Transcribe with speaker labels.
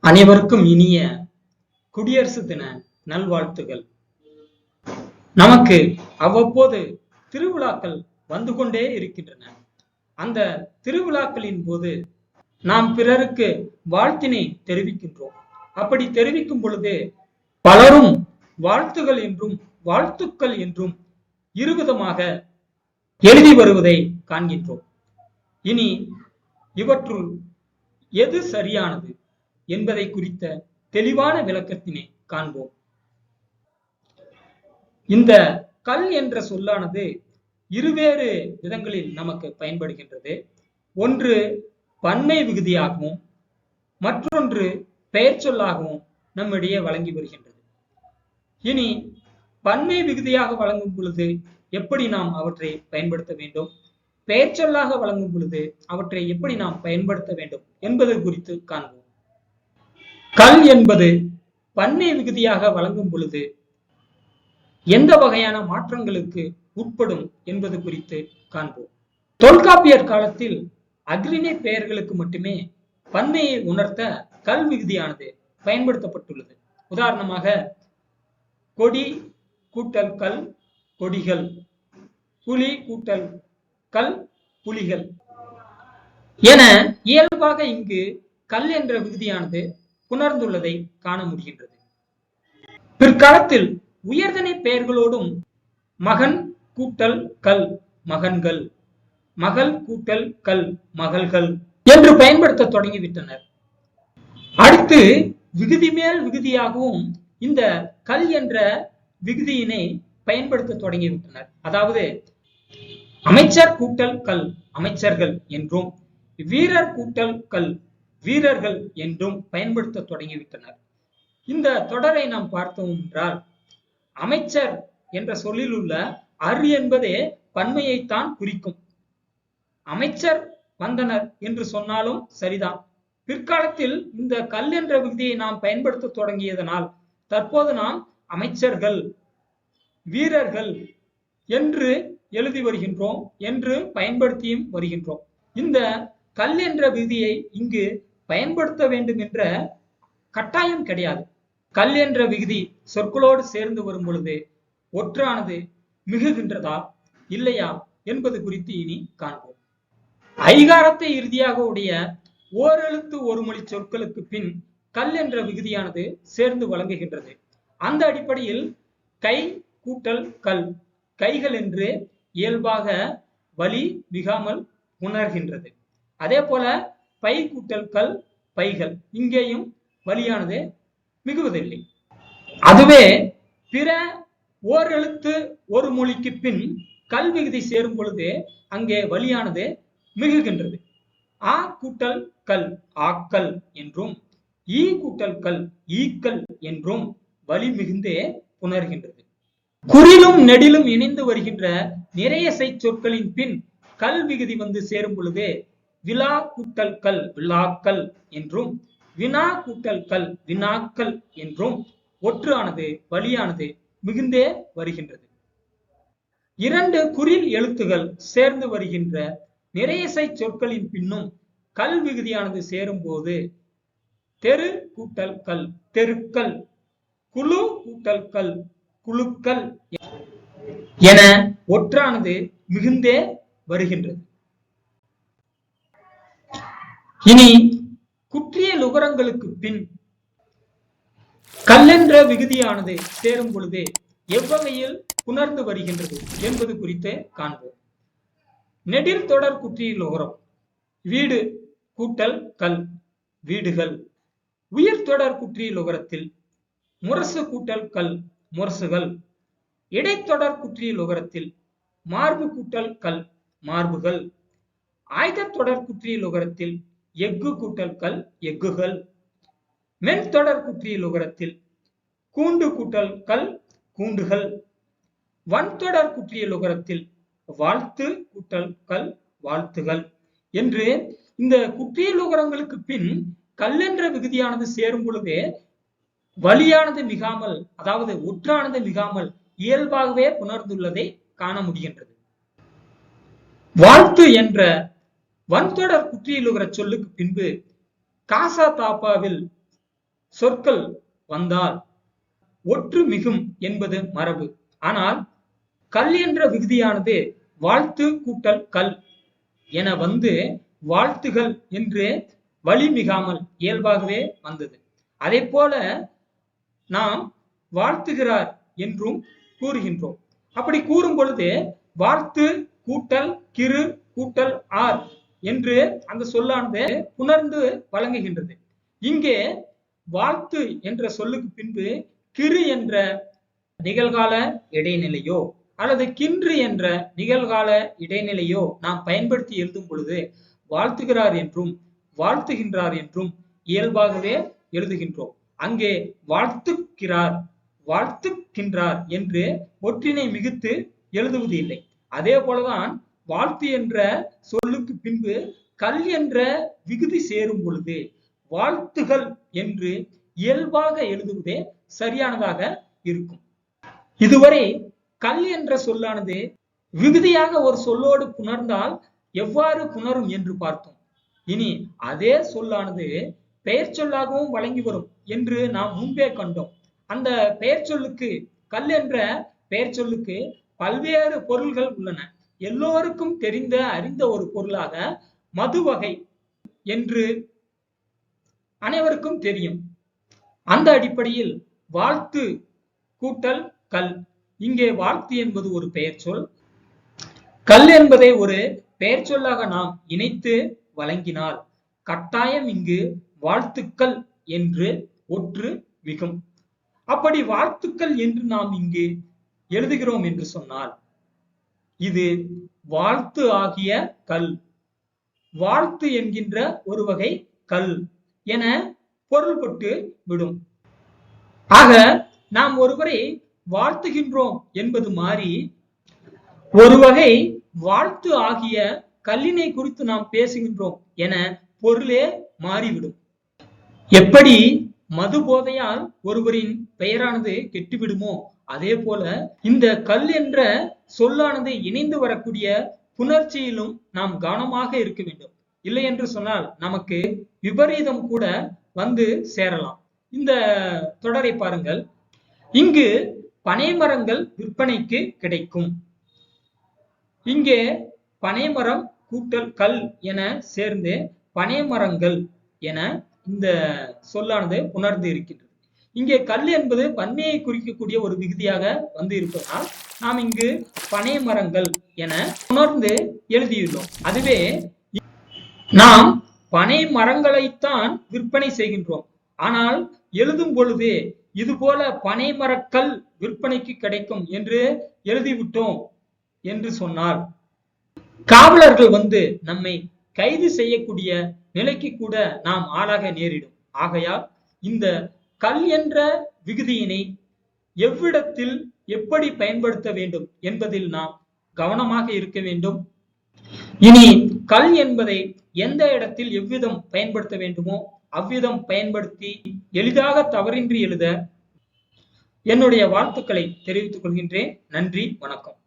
Speaker 1: அனைவருக்கும் இனிய குடியரசு தின நல்வாழ்த்துகள். நமக்கு அவ்வப்போது திருவிழாக்கள் வந்து கொண்டே இருக்கின்றன. அந்த திருவிழாக்களின் போது நாம் பிறருக்கு வாழ்த்தினை தெரிவிக்கின்றோம். அப்படி தெரிவிக்கும் பொழுது பலரும் வாழ்த்துகள் என்றும் வாழ்த்துக்கள் என்றும் இருவிதமாக எழுதி வருவதை காண்கின்றோம். இனி இவற்றுள் எது சரியானது என்பதை குறித்த தெளிவான விளக்கத்தினை காண்போம். இந்த கல் என்ற சொல்லானது இருவேறு விதங்களில் நமக்கு பயன்படுகின்றது. ஒன்று பன்மை விகுதியாகவும் மற்றொன்று பெயர் சொல்லாகவும் நம்மிடையே வழங்கி வருகின்றது. இனி பன்மை விகுதியாக வழங்கும் பொழுது எப்படி நாம் அவற்றை பயன்படுத்த வேண்டும்? பெயர்ச்சொல்லாக வழங்கும் பொழுது அவற்றை எப்படி நாம் பயன்படுத்த வேண்டும் என்பது குறித்து காண்போம். கல் என்பது பண்ணை விகுதியாக வழங்கும் பொழுது எந்த வகையான மாற்றங்களுக்கு உட்படும் என்பது குறித்து காண்போம். தொல்காப்பியர் காலத்தில் அக்ரிணை பெயர்களுக்கு மட்டுமே பன்மையை உணர்த்த கல் விகுதியானது பயன்படுத்தப்பட்டுள்ளது. உதாரணமாக கொடி கூட்டல் கல் கொடிகள் புலி கூட்டல் கல் புலிகள். என இயல்பாக இங்கு கல் என்ற விகுதியானது புணர்ந்துள்ளதை காண முடிகின்றது. பிற்காலத்தில் உயர்தனை பெயர்களோடும் மகன் கூட்டல் கல் மகன்கள் மகள் கூட்டல் கல் மகள்கள் என்று பயன்படுத்த தொடங்கிவிட்டனர். அடுத்து விகுதி மேல் விகுதியாகவும் இந்த கல் என்ற விகுதியினை பயன்படுத்த தொடங்கிவிட்டனர். அதாவது அமைச்சர் கூட்டல் கல் அமைச்சர்கள் என்றும் வீரர் கூட்டல் கல் வீரர்கள் என்றும் பயன்படுத்த தொடங்கிவிட்டனர். இந்த தொடரை நாம் பார்த்தோம் என்றால் அமைச்சர் என்ற சொல்லில் உள்ள அரு என்பதே பன்மையைத்தான் குறிக்கும். அமைச்சர் வந்தனர் என்று சொன்னாலும் சரிதான். பிற்காலத்தில் இந்த கல் என்ற விகுதியை நாம் பயன்படுத்த தொடங்கியதனால் தற்போது நாம் அமைச்சர்கள் வீரர்கள் என்று எழுதி வருகின்றோம் என்று பயன்படுத்தியும் வருகின்றோம். இந்த கல் என்ற விதியை இங்கு பயன்படுத்த வேண்டும் என்ற கட்டாயம் கிடையாது. கல் என்ற விகுதி சொற்களோடு சேர்ந்து வரும் பொழுது ஒற்றானது மிகுகின்றதா இல்லையா என்பது குறித்து இனி காண்போம். ஐகாரத்தை இறுதியாக உடைய ஓரெழுத்து ஒரு மொழி சொற்களுக்கு பின் கல் என்ற விகுதியானது சேர்ந்து வழங்குகின்றது. அந்த அடிப்படையில் கை கூட்டல் கல் கைகள் என்று இயல்பாக வலி மிகாமல் உணர்கின்றது. அதே போல பை கூட்டல் கல் பைகள் இங்கேயும் வலியானது மிகுவதில்லை. அதுவே பிற ஓரெழுத்து ஒரு மொழிக்கு பின் கல் விகுதி சேரும் பொழுது அங்கே வலியானது மிகுகின்றது. ஆ கூட்டல் கல் ஆக்கல் என்றும் ஈ கூட்டல் கல் ஈக்கல் என்றும் வலி மிகுந்தே புணர்கின்றது குறிலும் நெடிலும் இணைந்து வருகின்ற நிறைய சொற்களின் பின் கல் விகுதி வந்து சேரும் பொழுது விழா கூட்டல் கல் விழாக்கள் என்றும் வினா கூட்டல் கல் வினாக்கள் என்றும் ஒற்றானது வழியானது மிகுந்தே வருகின்றது. இரண்டு குறில் எழுத்துகள் சேர்ந்து வருகின்ற நிறையசை சொற்களின் பின்னும் கல் விகுதியானது சேரும் போது தெரு கூட்டல் கல் தெருக்கல் குழு கூட்டல் கல் குழுக்கள் என ஒற்றானது மிகுந்தே வருகின்றது. இனி குற்றிய லுகரங்களுக்கு பின் கல்லென்ற விகுதியானது சேரும் பொழுது எவ்வகையில் புணர்ந்து வருகின்றது என்பது குறித்து காண்போம். நெடில் தொடர் குற்றிய லுகரம் வீடு கூட்டல் கல் வீடுகள். உயிர் தொடர் குற்றிய லுகரத்தில் முரசு கூட்டல் கல் முரசுகள். இடைத்தொடர் குற்றிய மார்பு கூட்டல் கல் மார்புகள். ஆயுத தொடர் எஃகு கூட்டல் கல் எஃகுகள். மென்தொடர் கூண்டு கூட்டல் கல் கூண்டுகள். வன்தொடர் குற்றிய வாழ்த்து கூட்டல் கல் வாழ்த்துகள் என்று இந்த குற்றிய லுகரங்களுக்கு பின் கல் என்ற விகுதியானது சேரும் பொழுது வலியானது மிகாமல் அதாவது ஒற்றானது மிகாமல் இயல்பாகவே புணர்ந்துள்ளதை காண முடிகின்றது. வாழ்த்து என்ற வன்தொடர் குற்றியலுகிற சொல்லுக்கு பின்பு காசா தாப்பாவில் சொற்கள் வந்தால் ஒற்று மிகும் என்பது மரபு. ஆனால் கல் என்ற விகுதியானது வாழ்த்து கூட்டல் கல் என வந்து வாழ்த்துகள் என்று வழி மிகாமல் இயல்பாகவே வந்தது. அதே போல நாம் வாழ்த்துகிறார் என்றும் கூறுகின்றோம். அப்படி கூறும் பொழுது வாழ்த்து கூட்டல் கிரு கூட்டல் ஆர் என்று அந்த சொல்லானது புணர்ந்து வழங்குகின்றது. இங்கே வாழ்த்து என்ற சொல்லுக்கு பின்பு கிரு என்ற நிகழ்கால இடைநிலையோ அல்லது கின்று என்ற நிகழ்கால இடைநிலையோ நாம் பயன்படுத்தி எழுதும் பொழுது வாழ்த்துகிறார் என்றும் வாழ்த்துகின்றார் என்றும் இயல்பாகவே எழுதுகின்றோம். அங்கே வாழ்த்துக்கிறார் வாழ்த்துக்கின்றார் என்று ஒற்றினை மிகுத்து எழுதுவது இல்லை. அதே போலதான் வாழ்த்து என்ற சொல்லுக்கு பின்பு கல் என்ற விகுதி சேரும் பொழுது வாழ்த்துகள் என்று இயல்பாக எழுதுவதே சரியானதாக இருக்கும். இதுவரை கல் என்ற சொல்லானது விகுதியாக ஒரு சொல்லோடு புணர்ந்தால் எவ்வாறு புணரும் என்று பார்த்தோம். இனி அதே சொல்லானது பெயர் சொல்லாகவும் வழங்கி வரும் என்று நாம் முன்பே கண்டோம். அந்த பெயர் சொல்லுக்கு கல் என்ற பெயர் சொல்லுக்கு பல்வேறு பொருள்கள் உள்ளன. எல்லோருக்கும் தெரிந்த அறிந்த ஒரு பொருளாக மது வகை என்று அனைவருக்கும் தெரியும். அந்த அடிப்படையில் வாழ்த்து கூட்டல் கல். இங்கே வாழ்த்து என்பது ஒரு பெயர் சொல் கல் என்பதை ஒரு பெயர் சொல்லாக நாம் இணைத்து வழங்கினால் கட்டாயம் இங்கு வாழ்த்துக்கள் என்று ஒற்று மிகும். அப்படி வாழ்த்துக்கள் என்று நாம் இங்கு எழுதுகிறோம் என்று சொன்னால் இது வாழ்த்து ஆகிய கல். வாழ்த்து என்கின்ற ஒரு வகை கல் என பொருள்பட்டு விடும். ஆக நாம் ஒருவரை வாழ்த்துகின்றோம் என்பது மாறி ஒரு வகை வாழ்த்து ஆகிய கல்லினை குறித்து நாம் பேசுகின்றோம் என பொருளே மாறிவிடும். எப்படி மது போதையால் ஒருவரின் பெயரானது கெட்டுவிடுமோ அதே போல இந்த கல் என்ற சொல்லானது இணைந்து வரக்கூடிய புணர்ச்சியிலும் நாம் கவனமாக இருக்க வேண்டும். இல்லை என்று சொன்னால் நமக்கு விபரீதம் கூட வந்து சேரலாம். இந்த தொடரை பாருங்கள். இங்கு பனைமரங்கள் விற்பனைக்கு கிடைக்கும். இங்கே பனைமரம் கூட்டல் கல் என சேர்ந்து பனைமரங்கள் என இந்த சொல்லானது உணர்ந்து இருக்கின்றது. இங்கே கல் என்பது பன்மையை குறிக்கக்கூடிய ஒரு விகுதியாக வந்து இருப்பதால் நாம் இங்கு பனை மரங்கள் என உணர்ந்து எழுதியுள்ளோம். அதுவே நாம் பனை மரங்களைத்தான் விற்பனை செய்கின்றோம். ஆனால் எழுதும் பொழுது இது போல பனை மரக்கல் விற்பனைக்கு கிடைக்கும் என்று எழுதிவிட்டோம் என்று சொன்னார் காவலர்கள் வந்து நம்மை கைது செய்யக்கூடிய நிலைக்கு கூட நாம் ஆளாக நேரிடும். ஆகையால் இந்த கல் என்ற விகுதியினை எவ்விடத்தில் எப்படி பயன்படுத்த வேண்டும் என்பதில் நாம் கவனமாக இருக்க வேண்டும். இனி கல் என்பதை எந்த இடத்தில் எவ்விதம் பயன்படுத்த வேண்டுமோ அவ்விதம் பயன்படுத்தி எளிதாக தவறின்றி எழுத என்னுடைய வாழ்த்துக்களை தெரிவித்துக் கொள்கின்றேன். நன்றி வணக்கம்.